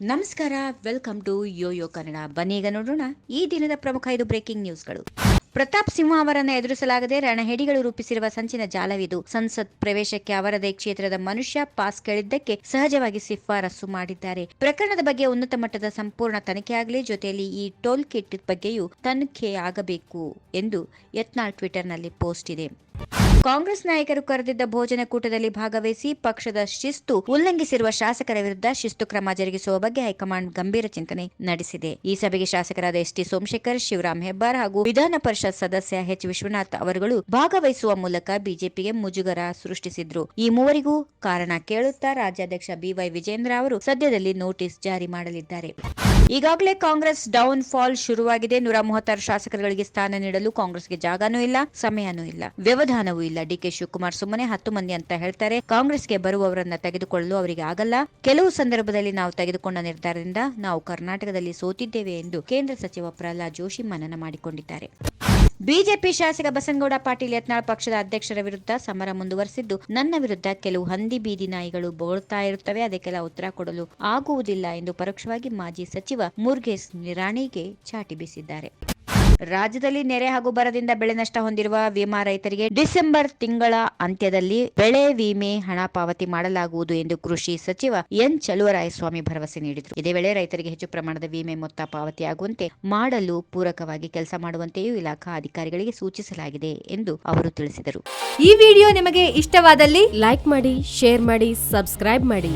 ನಮಸ್ಕಾರ welcome to Yoyo Kannada ಬನ್ನಿ ಈಗ ನೋಡೋಣ ಈ ದಿನದ ಪ್ರಮುಖ ಐದು ಬ್ರೇಕಿಂಗ್ ನ್ಯೂಸ್ಗಳು ಪ್ರತಾಪ್ ಸಿಂಹ ಅವರನ್ನು ಎದುರಿಸಲಾಗದೆ ರಣಹೆಡಿಗಳು ರೂಪಿಸಿರುವ ಸಂಚಿನ ಜಾಲವಿದು. ಸಂಸತ್ ಪ್ರವೇಶಕ್ಕೆ ಅವರದೇ ಕ್ಷೇತ್ರದ ಮನುಷ್ಯ ಪಾಸ್ ಕೇಳಿದ್ದಕ್ಕೆ ಸಹಜವಾಗಿ ಶಿಫಾರಸು ಮಾಡಿದ್ದಾರೆ. ಪ್ರಕರಣದ ಬಗ್ಗೆ ಉನ್ನತ ಮಟ್ಟದ ಸಂಪೂರ್ಣ ತನಿಖೆಯಾಗಲಿ ಜೊತೆಯಲ್ಲಿ ಈ ಟೋಲ್ ಕಿಟ್ ಬಗ್ಗೆಯೂ ತನಿಖೆ ಆಗಬೇಕು ಎಂದು ಯತ್ನಾಳ್ ಟ್ವಿಟರ್ನಲ್ಲಿ ಪೋಸ್ಟ್ ಇದೆ. ಕಾಂಗ್ರೆಸ್ ನಾಯಕರು ಕರೆದಿದ್ದ ಭೋಜನ ಕೂಟದಲ್ಲಿ ಭಾಗವಹಿಸಿ ಪಕ್ಷದ ಶಿಸ್ತು ಉಲ್ಲಂಘಿಸಿರುವ ಶಾಸಕರ ವಿರುದ್ಧ ಶಿಸ್ತು ಕ್ರಮ ಜರುಗಿಸುವ ಬಗ್ಗೆ ಹೈಕಮಾಂಡ್ ಗಂಭೀರ ಚಿಂತನೆ ನಡೆಸಿದೆ. ಈ ಸಭೆಗೆ ಶಾಸಕರಾದ ಎಸ್ ಟಿ ಸೋಮಶೇಖರ್, ಶಿವರಾಮ್ ಹೆಬ್ಬಾರ್ ಹಾಗೂ ವಿಧಾನ ಪರಿಷತ್ ಸದಸ್ಯ ಎಚ್. ವಿಶ್ವನಾಥ್ ಅವರುಗಳು ಭಾಗವಹಿಸುವ ಮೂಲಕ ಬಿಜೆಪಿಗೆ ಮುಜುಗರ ಸೃಷ್ಟಿಸಿದ್ರು. ಈ ಮೂವರಿಗೂ ಕಾರಣ ಕೇಳುತ್ತಾ ರಾಜ್ಯಾಧ್ಯಕ್ಷ ಬಿವೈ ವಿಜೇಂದ್ರ ಅವರು ಸದ್ಯದಲ್ಲಿ ನೋಟಿಸ್ ಜಾರಿ ಮಾಡಲಿದ್ದಾರೆ. ಈಗಾಗಲೇ ಕಾಂಗ್ರೆಸ್ ಡೌನ್ ಫಾಲ್ ಶುರುವಾಗಿದೆ. ನೂರ ಮೂವತ್ತಾರು ಶಾಸಕರುಗಳಿಗೆ ಸ್ಥಾನ ನೀಡಲು ಕಾಂಗ್ರೆಸ್ಗೆ ಜಾಗನೂ ಇಲ್ಲ, ಸಮಯನೂ ಇಲ್ಲ. ವ್ಯವಧಾನವೂ ಇಲ್ಲ ಡಿಕೆ ಶಿವಕುಮಾರ್ ಸುಮ್ಮನೆ ಹತ್ತು ಮಂದಿ ಅಂತ ಹೇಳ್ತಾರೆ. ಕಾಂಗ್ರೆಸ್ಗೆ ಬರುವವರನ್ನ ತೆಗೆದುಕೊಳ್ಳಲು ಅವರಿಗೆ ಆಗಲ್ಲ. ಕೆಲವು ಸಂದರ್ಭದಲ್ಲಿ ನಾವು ತೆಗೆದುಕೊಂಡ ನಿರ್ಧಾರದಿಂದ ನಾವು ಕರ್ನಾಟಕದಲ್ಲಿ ಸೋತಿದ್ದೇವೆ ಎಂದು ಕೇಂದ್ರ ಸಚಿವ ಪ್ರಹ್ಲಾದ್ ಜೋಶಿ ಮನನ ಮಾಡಿಕೊಂಡಿದ್ದಾರೆ. ಬಿಜೆಪಿ ಶಾಸಕ ಬಸನಗೌಡ ಪಾಟೀಲ್ ಯತ್ನಾಳ್ ಪಕ್ಷದ ಅಧ್ಯಕ್ಷರ ವಿರುದ್ಧ ಸಮರ ಮುಂದುವರೆಸಿದ್ದು, ನನ್ನ ವಿರುದ್ಧ ಕೆಲವು ಹಂದಿ ಬೀದಿ ನಾಯಿಗಳು ಬೋಳ್ತಾ ಇರುತ್ತವೆ ಅದಕ್ಕೆಲ್ಲ ಉತ್ತರ ಕೊಡಲು ಆಗುವುದಿಲ್ಲ ಎಂದು ಪರೋಕ್ಷವಾಗಿ ಮಾಜಿ ಸಚಿವ ಮುರುಗೇಶ್ ನಿರಾಣಿಗೆ ಚಾಟಿ ಬೀಸಿದ್ದಾರೆ. ರಾಜ್ಯದಲ್ಲಿ ನೆರೆ ಹಾಗೂ ಬರದಿಂದ ಬೆಳೆ ನಷ್ಟ ಹೊಂದಿರುವ ವಿಮಾ ರೈತರಿಗೆ ಡಿಸೆಂಬರ್ ತಿಂಗಳ ಅಂತ್ಯದಲ್ಲಿ ಬೆಳೆ ವಿಮೆ ಹಣ ಪಾವತಿ ಮಾಡಲಾಗುವುದು ಎಂದು ಕೃಷಿ ಸಚಿವ ಎನ್ ಚಲುವರಾಯಸ್ವಾಮಿ ಭರವಸೆ ನೀಡಿದರು. ಇದೇ ವೇಳೆ ರೈತರಿಗೆ ಹೆಚ್ಚು ಪ್ರಮಾಣದ ವಿಮೆ ಮೊತ್ತ ಪಾವತಿಯಾಗುವಂತೆ ಮಾಡಲು ಪೂರಕವಾಗಿ ಕೆಲಸ ಮಾಡುವಂತೆಯೂ ಇಲಾಖಾ ಅಧಿಕಾರಿಗಳಿಗೆ ಸೂಚಿಸಲಾಗಿದೆ ಎಂದು ಅವರು ತಿಳಿಸಿದರು. ಈ ವಿಡಿಯೋ ನಿಮಗೆ ಇಷ್ಟವಾದಲ್ಲಿ ಲೈಕ್ ಮಾಡಿ, ಶೇರ್ ಮಾಡಿ, ಸಬ್ಸ್ಕ್ರೈಬ್ ಮಾಡಿ.